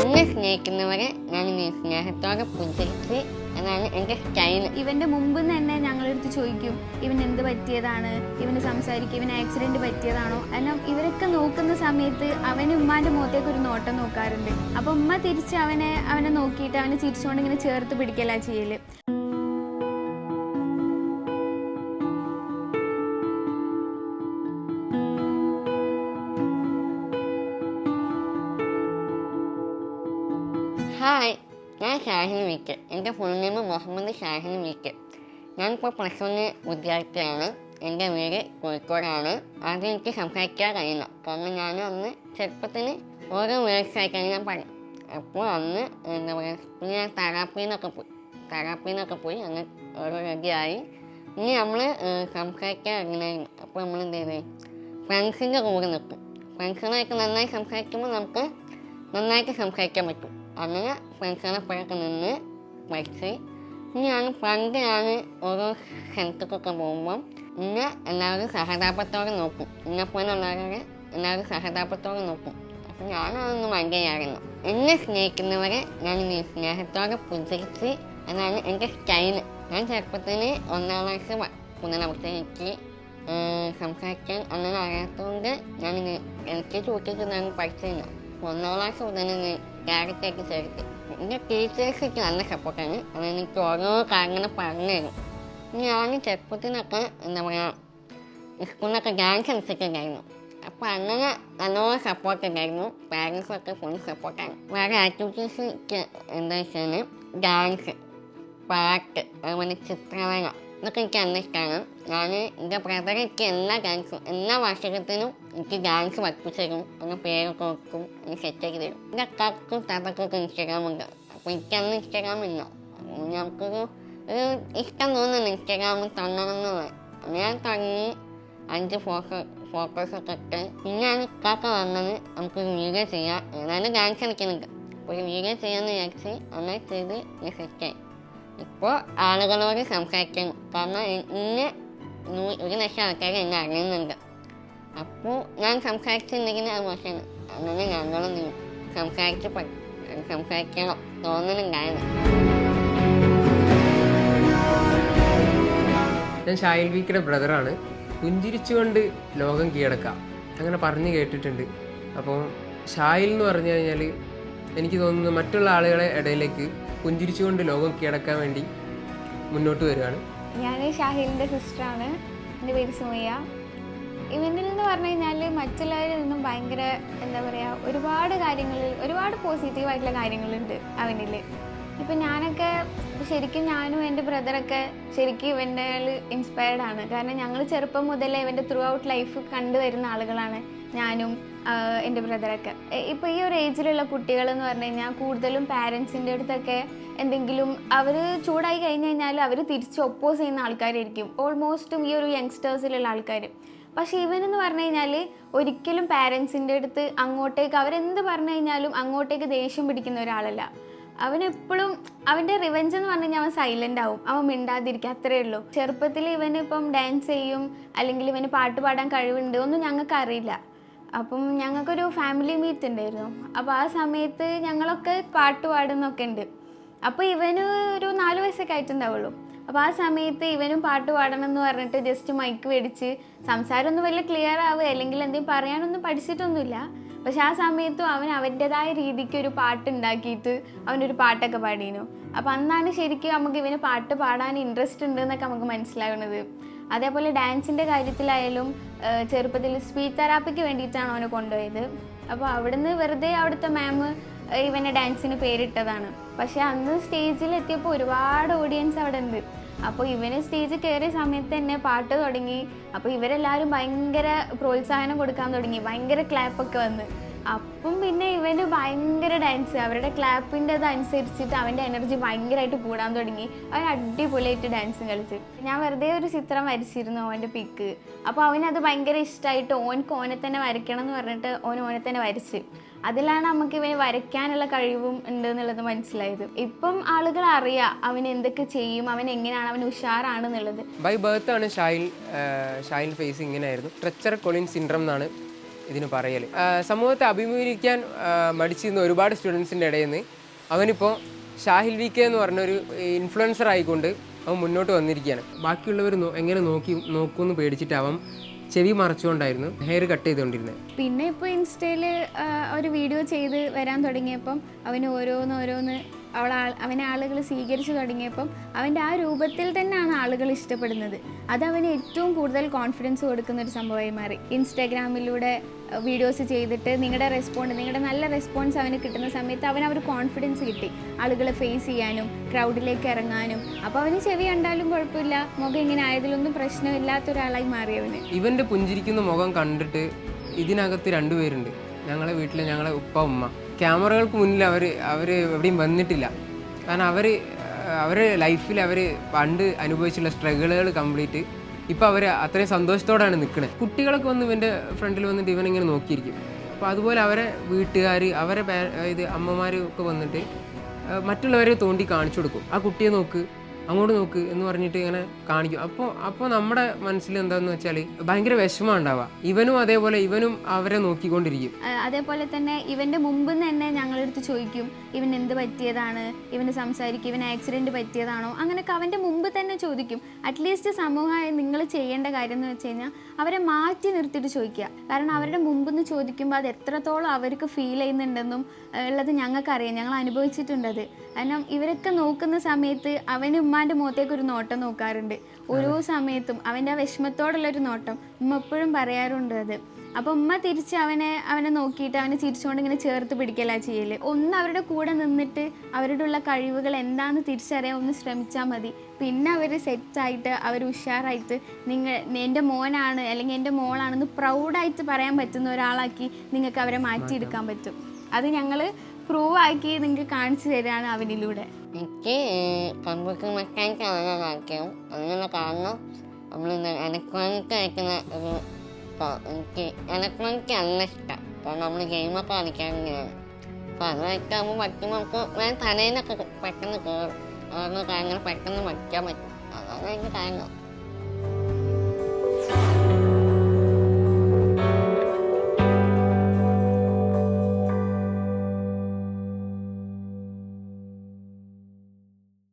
എന്നെ സ്നേഹിക്കുന്നവരെ ഞാൻ ഇനി സ്നേഹത്തോടെ പുഞ്ചരിച്ച് എന്നാണ് എന്റെ സ്റ്റൈൽ. ഇവന്റെ മുമ്പ് തന്നെ ഞങ്ങളെടുത്ത് ചോദിക്കും ഇവൻ എന്ത് പറ്റിയതാണ്? ഇവന് സംസാരിക്കും ഇവന് ആക്സിഡന്റ് പറ്റിയതാണോ? എല്ലാം ഇവരൊക്കെ നോക്കുന്ന സമയത്ത് അവന് ഉമ്മാന്റെ മുഖത്തേക്ക് ഒരു നോട്ടം നോക്കാറുണ്ട്. അപ്പൊ ഉമ്മ തിരിച്ച് അവനെ അവനെ നോക്കിയിട്ട് അവനെ ചിരിച്ചുകൊണ്ട് ഇങ്ങനെ ചേർത്ത് പിടിക്കലാ ചെയ്യൽ. ഹായ്. ഞാൻ ഷാഹിൻ വീക്ക് എന്റെ ഫുൾ നെയിം മുഹമ്മദ് ഷാഹിൻ വീക്ക് ഞാനിപ്പോൾ പ്ലസ് വണ് വിദ്യാർത്ഥിയാണ്. എന്റെ വീട് കോഴിക്കോടാണ്. ആദ്യം എനിക്ക് സംസാരിക്കാൻ കഴിയില്ല. കാരണം ഞാൻ അന്ന് ചെറുപ്പത്തിന് ഓരോ വേഴ്സായിട്ടാണ് ഞാൻ പറയും അപ്പോൾ അന്ന് എന്താ പറയുക ഞാൻ തെറാപ്പിന്നൊക്കെ പോയി. തെറാപ്പിന്നൊക്കെ പോയി. അങ്ങ് ഓരോ റെഡിയായി ഇനി നമ്മൾ സംസാരിക്കാൻ ഇറങ്ങുന്നതായിരുന്നു. അപ്പോൾ നമ്മൾ എന്ത് ചെയ്തേ? ഫ്രണ്ട്സിന്റെ കൂടെ നിൽക്കും ഫ്രണ്ട്സിനായിട്ട് നന്നായി സംസാരിക്കുമ്പോൾ നമുക്ക് നന്നായിട്ട് സംസാരിക്കാൻ പറ്റും. അങ്ങനെ ഫ്രണ്ട്സുകളെ പുറത്ത് നിന്ന് പഠിച്ച്. ഞാൻ പണ്ട് ഞാൻ ഓരോ സ്ഥലത്തേക്കൊക്കെ പോകുമ്പം ഇന്നെ എല്ലാവരും സഹതാപത്തോടെ നോക്കും. ഇന്നെ പോലെ ഉള്ളവരെ എല്ലാവരും സഹതാപത്തോടെ നോക്കും. അപ്പം ഞാനതൊന്നും മൈൻഡ് എന്നെ സ്നേഹിക്കുന്നവരെ ഞാൻ സ്നേഹത്തോടെ പുഞ്ചരിച്ച് അതാണ് എന്റെ സ്റ്റൈൽ ഞാൻ ചെറുപ്പത്തിൽ ഒന്നാം ക്ലാസ് പുനരവസ്ഥ സംസാരിക്കാൻ അങ്ങനെ അറിയാത്തതുകൊണ്ട് ഞാൻ എനിക്ക് ചൂട്ടിട്ട് ഞാൻ പഠിച്ചിരുന്നു ഒന്നാം ക്ലാസ് മുതൽ ഡയറക്റ്റായിട്ട് ചേർത്ത് എന്റെ ടീച്ചേഴ്സൊക്കെ നല്ല സപ്പോർട്ടാണ് അത് എനിക്ക് ഓരോ കാര്യങ്ങൾ പറഞ്ഞു തരും. ഞാൻ ചെറുപ്പത്തിനൊക്കെ എന്താ പറയുക സ്കൂളിലൊക്കെ ഡാൻസ് കളിച്ചിട്ടുണ്ടായിരുന്നു അപ്പോൾ അങ്ങനെ നല്ലോണം സപ്പോർട്ട് ഉണ്ടായിരുന്നു. പാരൻസൊക്കെ ഫുൾ സപ്പോർട്ടാണ് വേറെ ആക്ടിവിറ്റീസ് എന്താ വെച്ചാൽ ഡാൻസ് പാട്ട് അതുപോലെ ചിത്രകല ഇതൊക്കെ എനിക്ക് നല്ല ഇഷ്ടമാണ് ഞാൻ എന്റെ ബ്രദർ എല്ലാ ഡാൻസും എല്ലാ വാർഷികത്തിനും എനിക്ക് ഡാൻസ് പഠിപ്പിച്ചു തരും. അങ്ങനെ പേരൊക്കെ വെക്കും എനിക്ക് സെറ്റാക്കി തരും. എന്റെ അക്കാർക്കും താത്തക്കൊക്കെ ഇൻസ്റ്റാഗ്രാമുണ്ട് അപ്പോൾ എനിക്ക് അന്ന് ഇൻസ്റ്റാഗ്രാം ഇല്ല. അപ്പോൾ ഞങ്ങൾക്കൊരു ഒരു ഇഷ്ടം തോന്നുന്നു ഇൻസ്റ്റാഗ്രാമിൽ തുടങ്ങണം എന്നുള്ളത് അങ്ങനെ ഞാൻ തുടങ്ങി അഞ്ച് ഫോട്ടോ ഫോട്ടോസൊക്കെ ഇട്ട്. പിന്നെയാണ് ഇക്കാക്ക വന്നത് നമുക്കൊരു വീഡിയോ ചെയ്യാം ഏതായാലും ഡാൻസ് കളിക്കുന്നുണ്ട്. അപ്പോൾ ഒരു വീഡിയോ ചെയ്യാമെന്ന് വിചാരിച്ച് അങ്ങനെ ചെയ്ത് ഞാൻ സെറ്റായി ഇപ്പോൾ ആളുകളോട് സംസാരിക്കണം കാരണം എന്നെ ഒരു ലക്ഷം ആൾക്കാർ എന്നെ അറിയുന്നുണ്ട്. അപ്പോൾ ഞാൻ സംസാരിച്ചിട്ടുണ്ടെങ്കിൽ അത് മോശമാണ് അങ്ങനെ ഞങ്ങളും നീ സംസാരിച്ച് സംസാരിക്കണം തോന്നുന്നുണ്ടായിരുന്നു ഞാൻ ഷാഹിൽ വീക്കിയുടെ ബ്രദറാണ്. പുഞ്ചിരിച്ചുകൊണ്ട് ലോകം കീഴടക്കാം. അങ്ങനെ പറഞ്ഞു കേട്ടിട്ടുണ്ട്. അപ്പോൾ ഷായിൽ എന്ന് പറഞ്ഞു കഴിഞ്ഞാൽ എനിക്ക് തോന്നുന്നു മറ്റുള്ള ആളുകളെ ഇടയിലേക്ക് പുഞ്ചിരിച്ചുകൊണ്ട് ലോകം കീഴടക്കാൻ വേണ്ടി മുന്നോട്ട് വരികയാണ്. ഞാൻ ഷാഹിലിന്റെ സിസ്റ്ററാണ്. എന്റെ പേര് സുമയ്യ. ഇവന്റിൽ നിന്ന് പറഞ്ഞു കഴിഞ്ഞാൽ മറ്റുള്ളവരിൽ നിന്നും ഭയങ്കര എന്താ പറയുക ഒരുപാട് കാര്യങ്ങളിൽ ഒരുപാട് പോസിറ്റീവായിട്ടുള്ള കാര്യങ്ങളുണ്ട് അവനിൽ ഇപ്പം ഞാനൊക്കെ ശരിക്കും ഞാനും എന്റെ ബ്രദറൊക്കെ ശരിക്കും ഇവന്റെ ഇൻസ്പയർഡ് ആണ്. കാരണം ഞങ്ങൾ ചെറുപ്പം മുതലേ ഇവന്റെ ത്രൂ ഔട്ട് ലൈഫ് കണ്ടുവരുന്ന ആളുകളാണ്. ഞാനും എന്റെ ബ്രദറൊക്കെ ഇപ്പോൾ ഈ ഒരു ഏജിലുള്ള കുട്ടികൾ എന്ന് പറഞ്ഞു കഴിഞ്ഞാൽ കൂടുതലും പാരൻസിന്റെ അടുത്തൊക്കെ എന്തെങ്കിലും അവർ ചൂടായി കഴിഞ്ഞ് കഴിഞ്ഞാൽ അവർ തിരിച്ച് ഒപ്പോസ് ചെയ്യുന്ന ആൾക്കാരായിരിക്കും. ഓൾമോസ്റ്റും ഈ ഒരു യങ്സ്റ്റേഴ്സിലുള്ള ആൾക്കാർ പക്ഷേ ഇവനെന്ന് പറഞ്ഞു കഴിഞ്ഞാൽ ഒരിക്കലും പാരൻസിന്റെ അടുത്ത് അങ്ങോട്ടേക്ക് അവരെന്ത് പറഞ്ഞു കഴിഞ്ഞാലും അങ്ങോട്ടേക്ക് ദേഷ്യം പിടിക്കുന്ന ഒരാളല്ല. അവനെപ്പോഴും അവന്റെ റിവെഞ്ച് എന്ന് പറഞ്ഞു കഴിഞ്ഞാൽ അവൻ സൈലന്റ് ആവും. അവൻ മിണ്ടാതിരിക്കുക അത്രയേ ഉള്ളൂ. ചെറുപ്പത്തിൽ ഇവനിപ്പം ഡാൻസ് ചെയ്യും അല്ലെങ്കിൽ ഇവന് പാട്ട് പാടാൻ കഴിവുണ്ട് ഒന്നും ഞങ്ങൾക്ക് അറിയില്ല അപ്പം ഞങ്ങൾക്കൊരു ഫാമിലി മീറ്റ് ഉണ്ടായിരുന്നു അപ്പോൾ ആ സമയത്ത് ഞങ്ങളൊക്കെ പാട്ട് പാടുന്നൊക്കെ ഉണ്ട് അപ്പോൾ ഇവന് ഒരു നാല് വയസ്സൊക്കെ ആയിട്ടുണ്ടാവുള്ളൂ. അപ്പോൾ ആ സമയത്ത് ഇവനും പാട്ട് പാടണം എന്ന് പറഞ്ഞിട്ട് ജസ്റ്റ് മൈക്ക് മേടിച്ച് സംസാരമൊന്നും വലിയ ക്ലിയർ ആവുക അല്ലെങ്കിൽ എന്തെങ്കിലും പറയാനൊന്നും പഠിച്ചിട്ടൊന്നുമില്ല. പക്ഷെ ആ സമയത്തും അവൻ അവന്റെതായ രീതിക്ക് ഒരു പാട്ട് ഉണ്ടാക്കിയിട്ട് അവനൊരു പാട്ടൊക്കെ പാടിയിരുന്നു. അപ്പോൾ അന്നാണ് ശരിക്കും നമുക്ക് ഇവന് പാട്ട് പാടാൻ ഇൻട്രസ്റ്റ് ഉണ്ട് എന്നൊക്കെ നമുക്ക് മനസ്സിലാകുന്നത് അതേപോലെ ഡാൻസിന്റെ കാര്യത്തിലായാലും ചെറുപ്പത്തിൽ സ്പീച്ച് തെറാപ്പിക്ക് വേണ്ടിയിട്ടാണ് അവനെ കൊണ്ടുപോയത്. അപ്പോൾ അവിടുന്ന് വെറുതെ അവിടുത്തെ മാം ഇവനെ ഡാൻസിന് പേരിട്ടതാണ്. പക്ഷെ അന്ന് സ്റ്റേജിൽ എത്തിയപ്പോൾ ഒരുപാട് ഓഡിയൻസ് അവിടെ ഉണ്ട്. അപ്പോൾ ഇവന് സ്റ്റേജിൽ കയറിയ സമയത്ത് തന്നെ പാട്ട് തുടങ്ങി. അപ്പോൾ ഇവരെല്ലാവരും ഭയങ്കര പ്രോത്സാഹനം കൊടുക്കാൻ തുടങ്ങി. ഭയങ്കര ക്ലാപ്പൊക്കെ വന്ന്. അപ്പം പിന്നെ ഇവന് ഭയങ്കര ഡാൻസ് അവരുടെ ക്ലാപ്പിന്റെ അനുസരിച്ചിട്ട് അവന്റെ എനർജി ഭയങ്കരമായിട്ട് കൂടാൻ തുടങ്ങി. അവൻ അടിപൊളിയായിട്ട് ഡാൻസ് കളിച്ച്. ഞാൻ വെറുതെ ഒരു ചിത്രം വരച്ചിരുന്നു അവന്റെ പിക്ക് അപ്പോൾ അവനത് ഭയങ്കര ഇഷ്ടമായിട്ട് ഓൻക്ക് ഓനെ തന്നെ വരയ്ക്കണം എന്ന് പറഞ്ഞിട്ട് ഓൻ ഓനെ തന്നെ വരച്ച്. അതിലാണ് നമുക്ക് ഇവന് വരയ്ക്കാനുള്ള കഴിവും ഉണ്ട് എന്നുള്ളത് മനസ്സിലായത്. ഇപ്പം ആളുകൾ അറിയാം അവൻ എന്തൊക്കെ ചെയ്യും അവൻ എങ്ങനെയാണ് അവൻ ഉഷാറാണെന്നുള്ളത്. ബൈ ബർത്ത് ആണ് ഷായിൽ ഷായിൽ ഫേസ് ഇങ്ങനെയായിരുന്നു. ട്രെച്ചർ കൊളിൻ സിൻഡ്രം എന്നാണ് ഇതിന് പറയൽ. സമൂഹത്തെ അഭിമുഖീകരിക്കാൻ മടിച്ചിരുന്ന ഒരുപാട് സ്റ്റുഡൻസിന്റെ ഇടയിൽ നിന്ന് അവനിപ്പോൾ ഷാഹിൽ വി കെ എന്ന് പറഞ്ഞൊരു ഇൻഫ്ലുവൻസർ ആയിക്കൊണ്ട് അവൻ മുന്നോട്ട് വന്നിരിക്കുകയാണ്. ബാക്കിയുള്ളവർ എങ്ങനെ നോക്കി നോക്കുമെന്ന് പേടിച്ചിട്ട് അവൻ ചെവി മറച്ചുകൊണ്ടായിരുന്നു ഹെയർ കട്ട് ചെയ്തുകൊണ്ടിരുന്നത് പിന്നെ ഇപ്പോൾ ഇൻസ്റ്റയിൽ ഒരു വീഡിയോ ചെയ്ത് വരാൻ തുടങ്ങിയപ്പം അവന് ഓരോന്ന് ഓരോന്ന് അവൾ അവനെ ആളുകൾ സ്വീകരിച്ചു തുടങ്ങിയപ്പം അവന്റെ ആ രൂപത്തിൽ തന്നെയാണ് ആളുകൾ ഇഷ്ടപ്പെടുന്നത്. അത് അവന് ഏറ്റവും കൂടുതൽ കോൺഫിഡൻസ് കൊടുക്കുന്ന ഒരു സംഭവമായി മാറി. ഇൻസ്റ്റാഗ്രാമിലൂടെ വീഡിയോസ് ചെയ്തിട്ട് നിങ്ങളുടെ റെസ്പോണ്ട് നിങ്ങളുടെ നല്ല റെസ്പോൺസ് അവന് കിട്ടുന്ന സമയത്ത് അവൻ ഒരു കോൺഫിഡൻസ് കിട്ടി. ആളുകളെ ഫേസ് ചെയ്യാനും ക്രൗഡിലേക്ക് ഇറങ്ങാനും. അപ്പോൾ അവന് ചെവി കണ്ടാലും കുഴപ്പമില്ല. മുഖം ഇങ്ങനെ ആയതിലൊന്നും പ്രശ്നമില്ലാത്ത ഒരാളായി മാറി അവന്. ഇവന്റെ പുഞ്ചിരിക്കുന്ന മുഖം കണ്ടിട്ട് ഇതിനകത്ത് രണ്ടുപേരുണ്ട്. ഞങ്ങളെ വീട്ടിൽ ഞങ്ങളെ ഉപ്പ ഉമ്മ. ക്യാമറകൾക്ക് മുന്നിൽ അവർ അവർ എവിടെയും വന്നിട്ടില്ല. കാരണം അവർ അവരുടെ ലൈഫിൽ അവർ പണ്ട് അനുഭവിച്ചുള്ള സ്ട്രഗിളുകൾ കംപ്ലീറ്റ്. ഇപ്പോൾ അവർ അത്രയും സന്തോഷത്തോടെയാണ് നിൽക്കുന്നത് കുട്ടികളൊക്കെ വന്ന് ഇവന്റെ ഫ്രണ്ടിൽ വന്നിട്ട് ഇവനിങ്ങനെ നോക്കിയിരിക്കും. അപ്പോൾ അതുപോലെ അവരെ വീട്ടുകാർ അവരെ ഇത് അമ്മമാരും ഒക്കെ വന്നിട്ട് മറ്റുള്ളവരെ തോണ്ടി കാണിച്ചു കൊടുക്കും. ആ കുട്ടിയെ നോക്ക്. അങ്ങോട്ട് നോക്ക് എന്ന് പറഞ്ഞിട്ട് ഇങ്ങനെ കാണിക്കും. അപ്പോൾ അപ്പോൾ നമ്മുടെ മനസ്സിൽ എന്താന്ന് വെച്ചാൽ ഭയങ്കര വിഷമം ഉണ്ടാവുക. ഇവനും അതേപോലെ ഇവനും അവരെ നോക്കിക്കൊണ്ടിരിക്കും. അതേപോലെ തന്നെ ഇവന്റെ മുമ്പ് തന്നെ ഞങ്ങളെടുത്ത് ചോദിക്കും ഇവൻ എന്ത് പറ്റിയതാണ്? ഇവന് സംസാരിക്കും ഇവന് ആക്സിഡന്റ് പറ്റിയതാണോ? അങ്ങനെയൊക്കെ അവന്റെ മുമ്പ് തന്നെ ചോദിക്കും. അറ്റ്ലീസ്റ്റ് സമൂഹമായി നിങ്ങൾ ചെയ്യേണ്ട കാര്യം എന്ന് വെച്ച് കഴിഞ്ഞാൽ അവരെ മാറ്റി നിർത്തിയിട്ട് ചോദിക്കുക. കാരണം അവരുടെ മുമ്പ് നിന്ന് ചോദിക്കുമ്പോൾ അത് എത്രത്തോളം അവർക്ക് ഫീൽ ചെയ്യുന്നുണ്ടെന്നും ഉള്ളത് ഞങ്ങൾക്കറിയാം. ഞങ്ങൾ അനുഭവിച്ചിട്ടുണ്ടത് കാരണം ഇവരൊക്കെ നോക്കുന്ന സമയത്ത് അവന് ഉമ്മാന്റെ മുഖത്തേക്ക് ഒരു നോട്ടം നോക്കാറുണ്ട്. ഓരോ സമയത്തും അവന്റെ ആ വിഷമത്തോടുള്ള ഒരു നോട്ടം ഉമ്മ എപ്പോഴും പറയാറുണ്ട് അത്. അപ്പോൾ ഉമ്മ തിരിച്ച് അവനെ അവനെ നോക്കിയിട്ട് അവനെ ചിരിച്ചുകൊണ്ട് ഇങ്ങനെ ചേർത്ത് പിടിക്കലാ ചെയ്യൽ. ഒന്ന് അവരുടെ കൂടെ നിന്നിട്ട് അവരുടെ ഉള്ള കഴിവുകൾ എന്താണെന്ന് തിരിച്ചറിയാൻ ഒന്ന് ശ്രമിച്ചാൽ മതി. പിന്നെ അവർ സെറ്റായിട്ട് അവർ ഉഷാറായിട്ട് നിങ്ങൾ എന്റെ മോനാണ് അല്ലെങ്കിൽ എന്റെ മോളാണെന്ന് പ്രൗഡായിട്ട് പറയാൻ പറ്റുന്ന ഒരാളാക്കി നിങ്ങൾക്ക് അവരെ മാറ്റിയെടുക്കാൻ പറ്റും. അത് ഞങ്ങൾ പ്രൂവ് ആക്കി നിങ്ങൾക്ക് കാണിച്ചു തരാണ് അവനിലൂടെ. എനിക്ക് കമ്പ്യൂട്ടർ മെക്കാനിക്ക് ആകാൻ ആഗ്രഹം അങ്ങനെ കാരണം നമ്മൾ ഇലക്ട്രോണിക് കളിക്കുന്ന ഒരു എനിക്ക് ഇലക്ട്രോണിക് അല്ല ഇഷ്ടം. അപ്പോൾ നമ്മൾ ഗെയിമൊക്കെ കളിക്കാറുണ്ടാണ് അപ്പോൾ അത് വയ്ക്കാകുമ്പോൾ പറ്റുമ്പോൾ നമുക്ക് വേറെ തലേന്നൊക്കെ പെട്ടെന്ന് കയറും അതൊന്നും കാര്യങ്ങൾ പെട്ടെന്ന് വയ്ക്കാൻ പറ്റും. അതാണ് എനിക്ക് കാരണം.